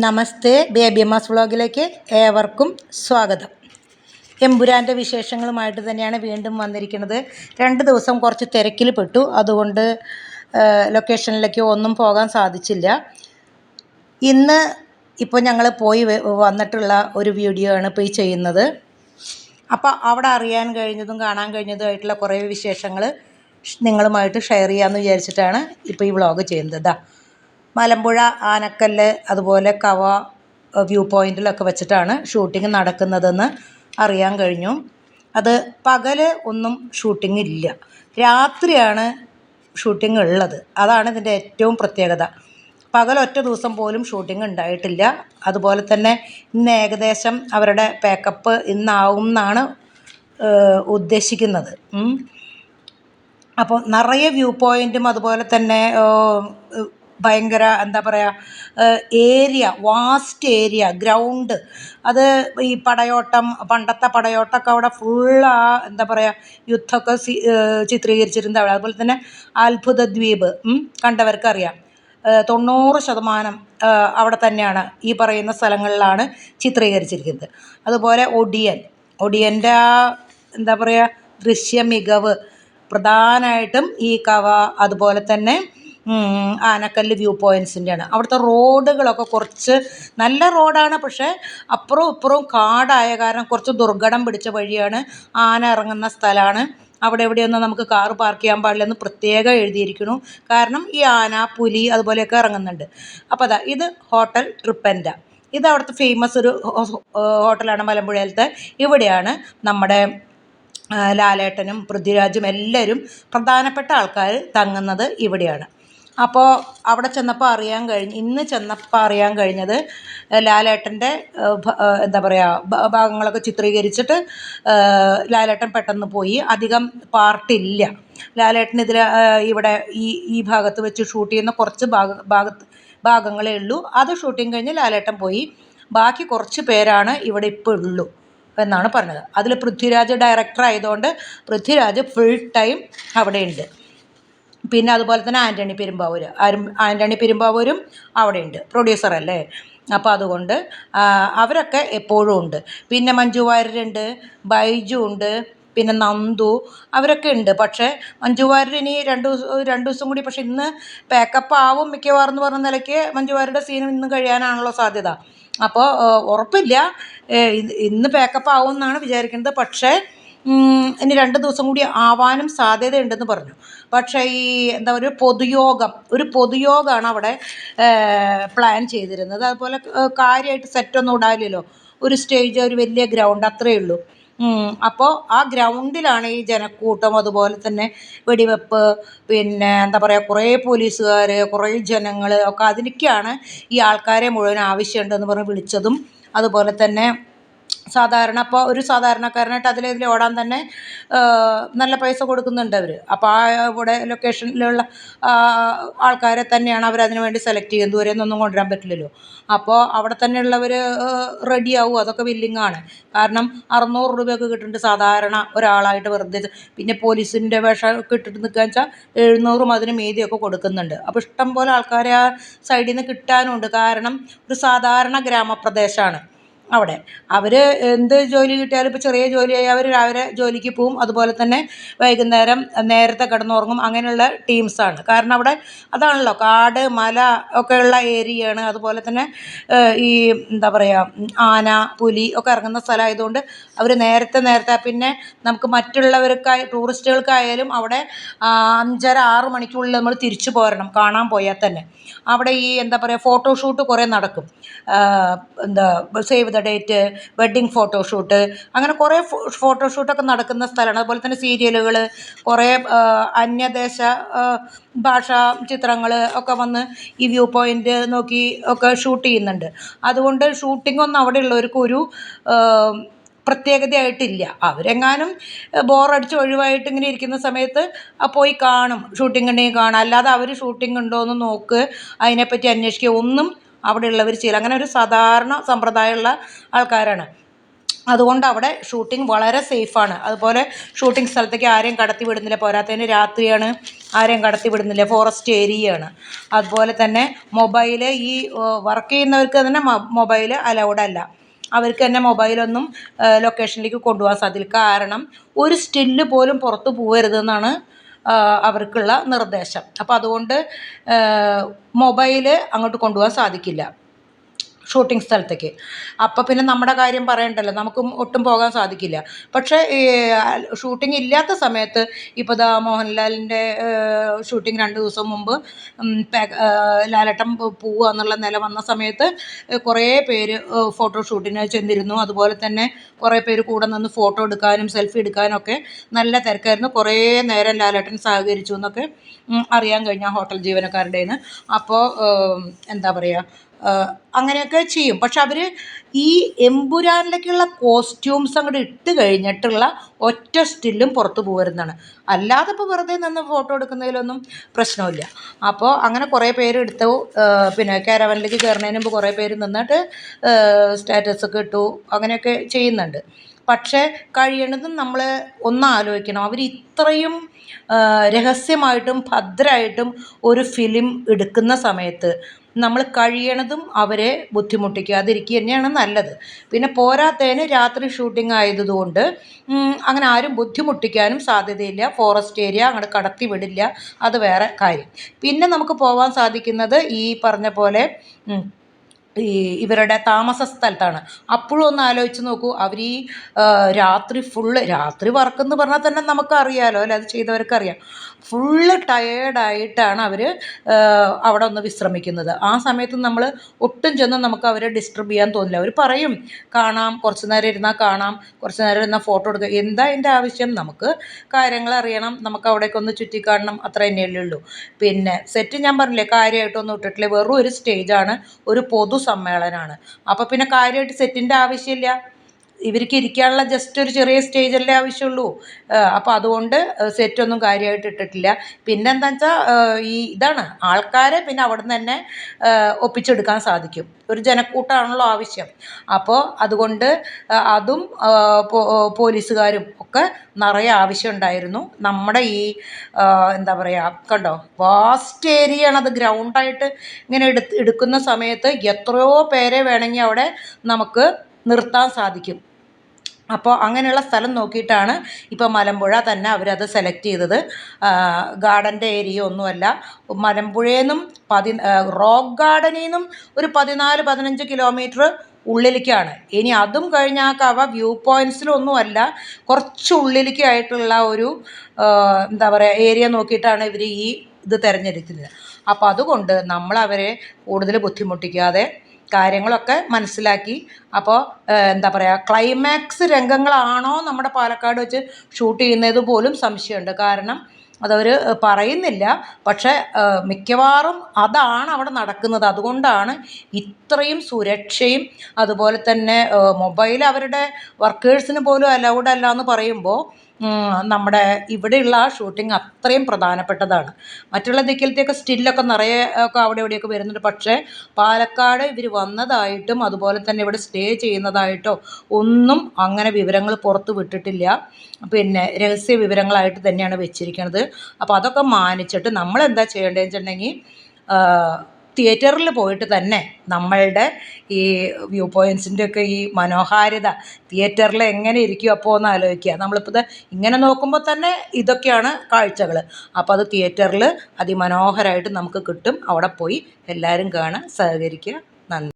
നമസ്തേ baby Amma's വ്ളോഗിലേക്ക് ഏവർക്കും സ്വാഗതം. എമ്പുരാന്റെ വിശേഷങ്ങളുമായിട്ട് തന്നെയാണ് വീണ്ടും വന്നിരിക്കുന്നത്. രണ്ട് ദിവസം കുറച്ച് തിരക്കിൽ പെട്ടു. അതുകൊണ്ട് ലൊക്കേഷനിലേക്ക് ഒന്നും പോകാൻ സാധിച്ചില്ല. ഇന്ന് ഇപ്പോൾ ഞങ്ങൾ പോയി വന്നിട്ടുള്ള ഒരു വീഡിയോ ആണ് ഇപ്പോൾ ഈ ചെയ്യുന്നത്. അപ്പോൾ അവിടെ അറിയാൻ കഴിഞ്ഞതും കാണാൻ കഴിഞ്ഞതുമായിട്ടുള്ള കുറേ വിശേഷങ്ങൾ നിങ്ങളുമായിട്ട് ഷെയർ ചെയ്യാമെന്ന് വിചാരിച്ചിട്ടാണ് ഇപ്പോൾ ഈ വ്ളോഗ് ചെയ്യുന്നത്. ഇതാ മലമ്പുഴ ആനക്കല്ല് അതുപോലെ കവ വ്യൂ പോയിന്റിലൊക്കെ വെച്ചിട്ടാണ് ഷൂട്ടിംഗ് നടക്കുന്നതെന്ന് അറിയാൻ കഴിഞ്ഞു. അത് പകൽ ഒന്നും ഷൂട്ടിംഗ് ഇല്ല രാത്രിയാണ് ഷൂട്ടിംഗ് ഉള്ളത്. അതാണ് ഇതിന്റെ ഏറ്റവും പ്രത്യേകത. പകൽ ഒറ്റ ദിവസം പോലും ഷൂട്ടിംഗ് ഉണ്ടായിട്ടില്ല. അതുപോലെ തന്നെ ഇന്ന് ഏകദേശം അവരുടെ പാക്കപ്പ് ഇന്നാവും എന്നാണ് ഉദ്ദേശിക്കുന്നത്. അപ്പോൾ നിറയെ വ്യൂ പോയിന്റും അതുപോലെ തന്നെ ഭയങ്കര എന്താ പറയുക ഏരിയ വാസ്റ്റ് ഏരിയ ഗ്രൗണ്ട് അത് ഈ പടയോട്ടം പണ്ടത്തെ പടയോട്ടമൊക്കെ അവിടെ ഫുൾ ആ എന്താ പറയുക യുദ്ധമൊക്കെ ചിത്രീകരിച്ചിട്ടുണ്ട് അവിടെ. അതുപോലെ തന്നെ അത്ഭുത ദ്വീപ് കണ്ടവർക്കറിയാം. തൊണ്ണൂറ് ശതമാനം അവിടെ തന്നെയാണ് ഈ പറയുന്ന സ്ഥലങ്ങളിലാണ് ചിത്രീകരിച്ചിരിക്കുന്നത്. അതുപോലെ ഒടിയൻ. ഒടിയന്റെ ആ എന്താ പറയുക ദൃശ്യ മികവ് പ്രധാനമായിട്ടും ഈ കവ അതുപോലെ തന്നെ ആനക്കല്ല് വ്യൂ പോയിന്റ്സിന്റെയാണ് അവിടുത്തെ റോഡുകളൊക്കെ കുറച്ച് നല്ല റോഡാണ് പക്ഷേ അപ്പുറവും ഇപ്പുറവും കാടായ കാരണം കുറച്ച് ദുർഘടം പിടിച്ച വഴിയാണ് ആന ഇറങ്ങുന്ന സ്ഥലമാണ്. അവിടെ എവിടെയൊന്നും നമുക്ക് കാർ പാർക്ക് ചെയ്യാൻ പാടില്ലെന്ന് പ്രത്യേകം എഴുതിയിരിക്കുന്നു. കാരണം ഈ ആന പുലി അതുപോലെയൊക്കെ ഇറങ്ങുന്നുണ്ട്. അപ്പോൾ അതാ ഇത് ഹോട്ടൽ ട്രിപ്പന്റ. ഇത് അവിടുത്തെ ഫേമസ് ഒരു ഹോട്ടലാണ് മലമ്പുഴയിലത്തെ. ഇവിടെയാണ് നമ്മുടെ ലാലേട്ടനും പൃഥ്വിരാജും എല്ലാവരും പ്രധാനപ്പെട്ട ആൾക്കാർ തങ്ങുന്നത് ഇവിടെയാണ്. അപ്പോൾ അവിടെ ചെന്നപ്പോൾ അറിയാൻ കഴിഞ്ഞു ഇന്ന് ചെന്നപ്പോൾ അറിയാൻ കഴിഞ്ഞത് ലാലേട്ടന്റെ എന്താ പറയുക ഭാഗങ്ങളൊക്കെ ചിത്രീകരിച്ചിട്ട് ലാലേട്ടൻ പെട്ടെന്ന് പോയി. അധികം പാർട്ടില്ല. ലാലേട്ടൻ ഇതിൽ ഇവിടെ ഈ ഈ ഭാഗത്ത് വെച്ച് ഷൂട്ട് ചെയ്യുന്ന കുറച്ച് ഭാഗ ഭാഗത്ത് ഭാഗങ്ങളേ ഉള്ളൂ. അത് ഷൂട്ടിങ് കഴിഞ്ഞ് ലാലേട്ടൻ പോയി. ബാക്കി കുറച്ച് പേരാണ് ഇവിടെ ഇപ്പോൾ ഉള്ളൂ എന്നാണ് പറഞ്ഞത്. അതിൽ പൃഥ്വിരാജ് ഡയറക്ടർ ആയതുകൊണ്ട് പൃഥ്വിരാജ് ഫുൾ ടൈം അവിടെയുണ്ട്. പിന്നെ അതുപോലെ തന്നെ ആന്റണി പെരുമ്പാവൂർ ആന്റണി പെരുമ്പാവൂരും അവിടെയുണ്ട്. പ്രൊഡ്യൂസർ അല്ലേ? അപ്പോൾ അതുകൊണ്ട് അവരൊക്കെ എപ്പോഴും ഉണ്ട്. പിന്നെ മഞ്ജു വാര്യരുണ്ട് ബൈജു ഉണ്ട് പിന്നെ നന്ദു അവരൊക്കെ ഉണ്ട്. പക്ഷേ മഞ്ജു വാര്യർ ഇനി രണ്ട് ദിവസം രണ്ട് ദിവസം കൂടി പക്ഷേ ഇന്ന് പാക്കപ്പ് ആവും മിക്കവാറും എന്ന് പറഞ്ഞ നിലയ്ക്ക് മഞ്ജു വാര്യരുടെ സീൻ ഇന്ന് കഴിയാനാണല്ലോ സാധ്യത. അപ്പോൾ ഉറപ്പില്ല. ഇന്ന് പാക്കപ്പ് ആവും എന്നാണ് വിചാരിക്കുന്നത്. പക്ഷേ ഇനി രണ്ട് ദിവസം കൂടി ആവാനും സാധ്യതയുണ്ടെന്ന് പറഞ്ഞു. പക്ഷേ ഈ എന്താ ഒരു പൊതുയോഗം ഒരു പൊതുയോഗമാണ് അവിടെ പ്ലാൻ ചെയ്തിരുന്നത്. അതുപോലെ കാര്യമായിട്ട് സെറ്റൊന്നും ഇടാനില്ലല്ലോ ഒരു സ്റ്റേജ് ഒരു വലിയ ഗ്രൗണ്ട് അത്രയേ ഉള്ളൂ. അപ്പോൾ ആ ഗ്രൗണ്ടിലാണ് ഈ ജനക്കൂട്ടം അതുപോലെ തന്നെ വെടിവെപ്പ് പിന്നെ എന്താ പറയുക കുറേ പോലീസുകാർ കുറേ ജനങ്ങൾ ഒക്കെ അതിനൊക്കെയാണ് ഈ ആൾക്കാരെ മുഴുവൻ ആവശ്യമുണ്ടെന്ന് പറഞ്ഞ് വിളിച്ചതും. അതുപോലെ തന്നെ സാധാരണ ഇപ്പോൾ ഒരു സാധാരണക്കാരനായിട്ട് അതിലെ ഓടാൻ തന്നെ നല്ല പൈസ കൊടുക്കുന്നുണ്ട് അവർ അപ്പോൾ ആ ഇവിടെ ലൊക്കേഷനിലുള്ള ആൾക്കാരെ തന്നെയാണ് അവർ അതിന് വേണ്ടി സെലക്ട് ചെയ്യുന്നത് ദൂരെ നിന്നൊന്നും കൊണ്ടുവരാൻ പറ്റില്ലല്ലോ. അപ്പോൾ അവിടെ തന്നെയുള്ളവർ റെഡിയാവും അതൊക്കെ വില്ലിങ്ങാണ് കാരണം അറുന്നൂറ് രൂപയൊക്കെ കിട്ടുന്നുണ്ട് സാധാരണ ഒരാളായിട്ട് വെറുതെ. പിന്നെ പോലീസിന്റെ വേഷം കിട്ടിട്ട് നിൽക്കുക വെച്ചാൽ എഴുന്നൂറും അതിന് മീതിയൊക്കെ കൊടുക്കുന്നുണ്ട്. അപ്പോൾ ഇഷ്ടം പോലെ ആൾക്കാരെ ആ സൈഡിൽ നിന്ന് കിട്ടാനുണ്ട്. കാരണം ഒരു സാധാരണ ഗ്രാമപ്രദേശമാണ് അവിടെ. അവർ എന്ത് ജോലി കിട്ടിയാലും ഇപ്പോൾ ചെറിയ ജോലിയായി അവർ രാവിലെ ജോലിക്ക് പോവും. അതുപോലെ തന്നെ വൈകുന്നേരം നേരത്തെ കിടന്നുറങ്ങും. അങ്ങനെയുള്ള ടീംസാണ് കാരണം അവിടെ അതാണല്ലോ കാട് മല ഒക്കെയുള്ള ഏരിയയാണ്. അതുപോലെ തന്നെ ഈ എന്താ പറയുക ആന പുലി ഒക്കെ ഇറങ്ങുന്ന സ്ഥലമായതുകൊണ്ട് അവർ നേരത്തെ നേരത്തെ പിന്നെ നമുക്ക് മറ്റുള്ളവർക്കായി ടൂറിസ്റ്റുകൾക്കായാലും അവിടെ അഞ്ചര ആറ് മണിക്കുള്ളിൽ നമ്മൾ തിരിച്ചു പോരണം. കാണാൻ പോയാൽ തന്നെ. അവിടെ ഈ എന്താ പറയുക ഫോട്ടോഷൂട്ട് കുറേ നടക്കും. എന്താ save the date wedding photoshoot അങ്ങനെ കുറേ ഫോട്ടോഷൂട്ടൊക്കെ നടക്കുന്ന സ്ഥലമാണ്. അതുപോലെ തന്നെ സീരിയലുകൾ കുറേ അന്യദേശ ഭാഷാ ചിത്രങ്ങൾ ഒക്കെ വന്ന് ഈ വ്യൂ പോയിന്റ് നോക്കി ഒക്കെ ഷൂട്ട് ചെയ്യുന്നുണ്ട്. അതുകൊണ്ട് ഷൂട്ടിങ്ങൊന്നും അവിടെ ഒരു പ്രത്യേകതയായിട്ടില്ല. അവരെങ്ങാനും ബോറടിച്ച് ഒഴിവായിട്ട് ഇങ്ങനെ ഇരിക്കുന്ന സമയത്ത് പോയി കാണും. ഷൂട്ടിംഗ് ഉണ്ടെങ്കിൽ കാണാം. അല്ലാതെ അവർ ഷൂട്ടിംഗ് ഉണ്ടോ എന്ന് നോക്ക്. അതിനെപ്പറ്റി അന്വേഷിക്കുക. ഒന്നും അവിടെ ചെയ്യൽ അങ്ങനെ ഒരു സാധാരണ സമ്പ്രദായമുള്ള ആൾക്കാരാണ്. അതുകൊണ്ട് അവിടെ ഷൂട്ടിംഗ് വളരെ സേഫാണ്. അതുപോലെ ഷൂട്ടിംഗ് സ്ഥലത്തേക്ക് ആരെയും കടത്തി വിടുന്നില്ല. പോരാത്തതിന് രാത്രിയാണ് ആരെയും കടത്തി വിടുന്നില്ല. ഫോറസ്റ്റ് ഏരിയയാണ്. അതുപോലെ തന്നെ മൊബൈൽ ഈ വർക്ക് ചെയ്യുന്നവർക്ക് തന്നെ മൊബൈൽ അലൗഡ് അല്ല. അവർക്ക് തന്നെ മൊബൈലൊന്നും ലൊക്കേഷനിലേക്ക് കൊണ്ടുപോകാൻ സാധിക്കില്ല. കാരണം ഒരു സ്റ്റില്ല് പോലും പുറത്ത് പോകരുതെന്നാണ് അവർക്കുള്ള നിർദ്ദേശം. അപ്പോൾ അതുകൊണ്ട് മൊബൈൽ അങ്ങോട്ട് കൊണ്ടുപോകാൻ സാധിക്കില്ല. ഷൂട്ടിംഗ് സ്ഥലത്തേക്ക്. അപ്പോൾ പിന്നെ നമ്മുടെ കാര്യം പറയണ്ടല്ലോ നമുക്ക് ഒട്ടും പോകാൻ സാധിക്കില്ല. പക്ഷേ ഷൂട്ടിംഗ് ഇല്ലാത്ത സമയത്ത് ഇപ്പോൾ ദാ മോഹൻലാലിന്റെ ഷൂട്ടിംഗ് രണ്ട് ദിവസം മുമ്പ് ലാലട്ടം പോവുക എന്നുള്ള നില വന്ന സമയത്ത് കുറേ പേര് ഫോട്ടോ ഷൂട്ടിന് ചെന്നിരുന്നു. അതുപോലെ തന്നെ കുറേ പേര് കൂടെ നിന്ന് ഫോട്ടോ എടുക്കാനും സെൽഫി എടുക്കാനും ഒക്കെ നല്ല തിരക്കായിരുന്നു. കുറേ നേരം ലാലട്ടൻ സഹകരിച്ചു എന്നൊക്കെ അറിയാൻ കഴിഞ്ഞ ഹോട്ടൽ ജീവനക്കാരുടെ അപ്പോൾ എന്താ പറയുക അങ്ങനെയൊക്കെ ചെയ്യും. പക്ഷെ അവർ ഈ എമ്പുരാനിലേക്കുള്ള കോസ്റ്റ്യൂംസ് അങ്ങോട്ട് ഇട്ട് കഴിഞ്ഞിട്ടുള്ള ഒറ്റ സ്റ്റില്ലും പുറത്ത് പോകരുതെന്നാണ് അല്ലാതെ ഇപ്പോൾ വെറുതെ നിന്ന് ഫോട്ടോ എടുക്കുന്നതിലൊന്നും പ്രശ്നമില്ല. അപ്പോൾ അങ്ങനെ കുറേ പേര് എടുത്തു. പിന്നെ കാരവനിലേക്ക് കയറുന്നതിന് മുമ്പ് കുറേ പേര് നിന്നിട്ട് സ്റ്റാറ്റസൊക്കെ ഇട്ടു. അങ്ങനെയൊക്കെ ചെയ്യുന്നുണ്ട്. പക്ഷേ കഴിയണതും നമ്മൾ ഒന്ന് ആലോചിക്കണം അവർ ഇത്രയും രഹസ്യമായിട്ടും ഭദ്രമായിട്ടും ഒരു ഫിലിം എടുക്കുന്ന സമയത്ത് നമ്മൾ കഴിയണതും അവരെ ബുദ്ധിമുട്ടിക്കാതിരിക്കുക തന്നെയാണ് നല്ലത്. പിന്നെ പോരാത്തതിന് രാത്രി ഷൂട്ടിംഗ് ആയതുകൊണ്ട് അങ്ങനെ ആരും ബുദ്ധിമുട്ടിക്കാനും സാധ്യതയില്ല. ഫോറസ്റ്റ് ഏരിയ അങ്ങോട്ട് കടത്തി വിടില്ല. അത് വേറെ കാര്യം. പിന്നെ നമുക്ക് പോകാൻ സാധിക്കുന്നത് ഈ പറഞ്ഞ പോലെ ഈ ഇവരുടെ താമസ സ്ഥലത്താണ്. അപ്പോഴും ഒന്ന് ആലോചിച്ച് നോക്കൂ അവർ ഈ രാത്രി ഫുള്ള് രാത്രി വർക്ക് എന്ന് പറഞ്ഞാൽ തന്നെ നമുക്കറിയാലോ അല്ലെ? അത് ചെയ്തവർക്ക് ചെയ്തവർക്കറിയാം ഫുള്ള് ടയേർഡായിട്ടാണ് അവർ അവിടെ ഒന്ന് വിശ്രമിക്കുന്നത്. ആ സമയത്ത് നമ്മൾ ഒട്ടും ചെന്ന് നമുക്ക് അവരെ ഡിസ്റ്റർബ് ചെയ്യാൻ തോന്നില്ല. അവർ പറയും കാണാം കുറച്ച് നേരം ഇരുന്നാൽ കാണാം കുറച്ച് നേരം ഇരുന്നാൽ ഫോട്ടോ എടുക്കുക. എന്താ അതിന്റെ ആവശ്യം? നമുക്ക് കാര്യങ്ങൾ അറിയണം നമുക്ക് അവിടേക്ക് ഒന്ന് ചുറ്റിക്കാണണം അത്ര തന്നെയല്ലേ ഉള്ളൂ. പിന്നെ സെറ്റ് ഞാൻ പറഞ്ഞില്ലേ കാര്യമായിട്ടൊന്നും ഇട്ടിട്ടില്ല. വെറും ഒരു സ്റ്റേജാണ് ഒരു പൊതു സമ്മേളനമാണ് അപ്പോൾ പിന്നെ കാര്യമായിട്ട് സെറ്റിന്റെ ആവശ്യമില്ല. ഇവർക്ക് ഇരിക്കാനുള്ള ജസ്റ്റ് ഒരു ചെറിയ സ്റ്റേജല്ലേ ആവശ്യമുള്ളൂ. അപ്പോൾ അതുകൊണ്ട് സെറ്റൊന്നും കാര്യമായിട്ട് ഇട്ടിട്ടില്ല. പിന്നെ എന്താണെന്ന് വെച്ചാൽ ഈ ഇതാണ് ആൾക്കാരെ പിന്നെ അവിടെ നിന്ന് തന്നെ ഒപ്പിച്ചെടുക്കാൻ സാധിക്കും. ഒരു ജനക്കൂട്ടമാണല്ലോ ആവശ്യം. അപ്പോൾ അതുകൊണ്ട് അതും പോലീസുകാരും ഒക്കെ നിറയെ ആവശ്യമുണ്ടായിരുന്നു. നമ്മുടെ ഈ എന്താ പറയുക കണ്ടോ വാസ്റ്റ് ഏരിയയാണ് അത് ഗ്രൗണ്ടായിട്ട് ഇങ്ങനെ എടുക്കുന്ന സമയത്ത് എത്രയോ പേരെ വേണമെങ്കിൽ അവിടെ നമുക്ക് നിർത്താൻ സാധിക്കും. അപ്പോൾ അങ്ങനെയുള്ള സ്ഥലം നോക്കിയിട്ടാണ് ഇപ്പോൾ മലമ്പുഴ തന്നെ അവരത് സെലക്ട് ചെയ്തത്. ഗാർഡന്റെ ഏരിയ ഒന്നുമല്ല. മലമ്പുഴയിൽ നിന്നും പതി റോക്ക് ഗാർഡനിൽ നിന്നും ഒരു പതിനാല് പതിനഞ്ച് കിലോമീറ്റർ ഉള്ളിലേക്കാണ്. ഇനി അതും കഴിഞ്ഞാൽ കവ വ്യൂ പോയിന്റ്സിലൊന്നുമല്ല കുറച്ച് ഉള്ളിലേക്കായിട്ടുള്ള ഒരു എന്താ പറയുക ഏരിയ നോക്കിയിട്ടാണ് ഇവർ ഈ ഇത് തിരഞ്ഞെടുക്കുന്നത് അപ്പോൾ അതുകൊണ്ട് നമ്മളവരെ കൂടുതൽ ബുദ്ധിമുട്ടിക്കാതെ കാര്യങ്ങളൊക്കെ മനസ്സിലാക്കി. അപ്പോൾ എന്താ പറയുക ക്ലൈമാക്സ് രംഗങ്ങളാണോ നമ്മുടെ പാലക്കാട് വെച്ച് ഷൂട്ട് ചെയ്യുന്നത് പോലും സംശയമുണ്ട്. കാരണം അതവർ പറയുന്നില്ല. പക്ഷേ മിക്കവാറും അതാണ് അവിടെ നടക്കുന്നത്. അതുകൊണ്ടാണ് ഇത്രയും സുരക്ഷയും അതുപോലെ തന്നെ മൊബൈൽ അവരുടെ വർക്കേഴ്സിന് പോലും അലൗഡ് അല്ല എന്ന് പറയുമ്പോൾ നമ്മുടെ ഇവിടെയുള്ള ആ ഷൂട്ടിംഗ് അത്രയും പ്രധാനപ്പെട്ടതാണ്. മറ്റുള്ള ദിക്കിലത്തെയൊക്കെ സ്റ്റില്ലൊക്കെ നിറയെ ഒക്കെ അവിടെ ഇവിടെയൊക്കെ വരുന്നുണ്ട്. പക്ഷേ പാലക്കാട് ഇവർ വന്നതായിട്ടും അതുപോലെ തന്നെ ഇവിടെ സ്റ്റേ ചെയ്യുന്നതായിട്ടോ ഒന്നും അങ്ങനെ വിവരങ്ങൾ പുറത്ത് വിട്ടിട്ടില്ല. പിന്നെ രഹസ്യ വിവരങ്ങളായിട്ട് തന്നെയാണ് വെച്ചിരിക്കുന്നത്. അപ്പോൾ അതൊക്കെ മാനിച്ചിട്ട് നമ്മൾ എന്താ ചെയ്യേണ്ടതെന്ന് വെച്ചിട്ടുണ്ടെങ്കിൽ തിയേറ്ററിൽ പോയിട്ട് തന്നെ നമ്മളുടെ ഈ വ്യൂ പോയിന്റ്സിന്റെ ഒക്കെ ഈ മനോഹാരിത തിയേറ്ററിൽ എങ്ങനെ ഇരിക്കും അപ്പോൾ ഒന്ന് ആലോചിക്കുക. നമ്മളിപ്പോൾ ഇത് ഇങ്ങനെ നോക്കുമ്പോൾ തന്നെ ഇതൊക്കെയാണ് കാഴ്ചകൾ. അപ്പോൾ അത് തിയേറ്ററിൽ അതിമനോഹരമായിട്ട് നമുക്ക് കിട്ടും. അവിടെ പോയി എല്ലാവരും കാണാൻ സഹകരിക്കുക. നന്ദി.